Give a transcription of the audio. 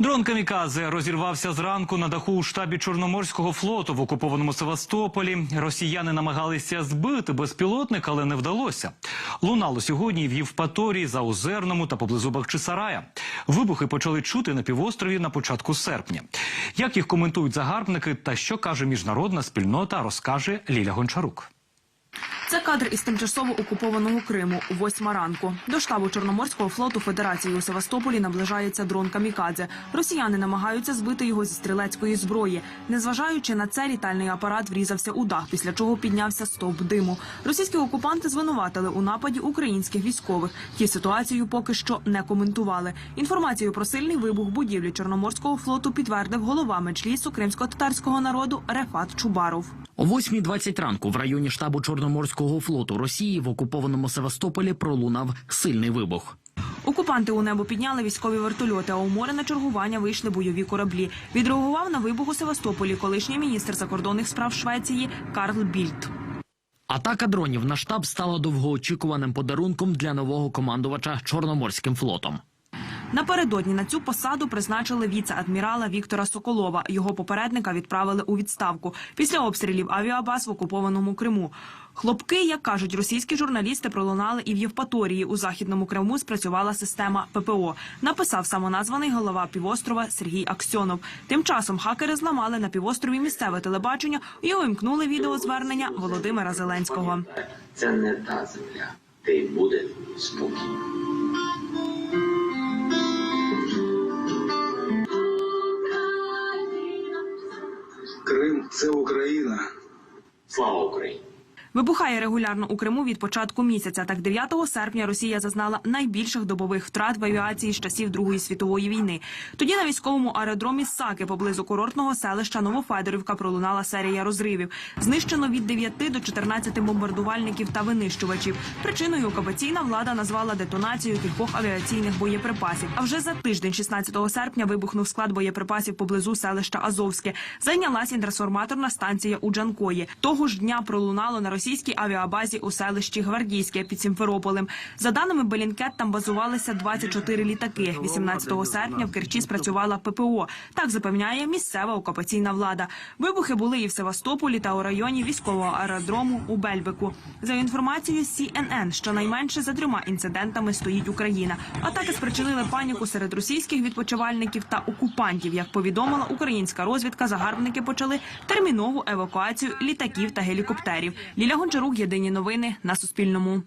Дрон Камікадзе розірвався зранку на даху у штабі Чорноморського флоту в окупованому Севастополі. Росіяни намагалися збити безпілотник, але не вдалося. Лунало сьогодні в Євпаторії, Заозерному та поблизу Бахчисарая. Вибухи почали чути на півострові на початку серпня. Як їх коментують загарбники та що каже міжнародна спільнота, розкаже Ліля Гончарук. Це кадр із тимчасово окупованого Криму. Восьма ранку. До штабу Чорноморського флоту Федерації у Севастополі наближається дрон Камікадзе. Росіяни намагаються збити його зі стрілецької зброї. Незважаючи на це, літальний апарат врізався у дах, після чого піднявся стовп диму. Російські окупанти звинуватили у нападі українських військових. Ті ситуацію поки що не коментували. Інформацію про сильний вибух будівлі Чорноморського флоту підтвердив голова меджлісу кримсько-татарського народу Рефат Чубаров. О 8.20 ранку в районі штабу Чорноморського флоту Росії в окупованому Севастополі пролунав сильний вибух. Окупанти у небо підняли військові вертольоти, а у море на чергування вийшли бойові кораблі. Відреагував на вибух у Севастополі колишній міністр закордонних справ Швеції Карл Більд. Атака дронів на штаб стала довгоочікуваним подарунком для нового командувача Чорноморським флотом. Напередодні на цю посаду призначили віце-адмірала Віктора Соколова. Його попередника відправили у відставку після обстрілів авіабаз в окупованому Криму. Хлопки, як кажуть російські журналісти, пролунали і в Євпаторії. У західному Криму спрацювала система ППО. Написав самоназваний голова півострова Сергій Аксьонов. Тим часом хакери зламали на півострові місцеве телебачення і увімкнули відеозвернення Володимира Зеленського. Це не та земля, де й буде спокій. Fala, Ucrânia. Вибухає регулярно у Криму від початку місяця. Так 9 серпня Росія зазнала найбільших добових втрат в авіації з часів Другої світової війни. Тоді на військовому аеродромі Саки поблизу курортного селища Новофедорівка пролунала серія розривів. Знищено від 9 до 14 бомбардувальників та винищувачів. Причиною окупаційна влада назвала детонацію кількох авіаційних боєприпасів. А вже за тиждень, 16 серпня, вибухнув склад боєприпасів поблизу селища Азовське. Зайнялася трансформаторна станція у Джанкої. Того ж дня пролунало на російській авіабазі у селищі Гвардійське під Сімферополем. За даними Белінкет, там базувалися 24 літаки. 18 серпня в Керчі спрацювала ППО. Так запевняє місцева окупаційна влада. Вибухи були і в Севастополі та у районі військового аеродрому у Бельбеку. За інформацією CNN, щонайменше за трьома інцидентами стоїть Україна. Атаки спричинили паніку серед російських відпочивальників та окупантів. Як повідомила українська розвідка, загарбники почали термінову евакуацію літаків та гелікоптерів. Ліля Гончарук, єдині новини на Суспільному.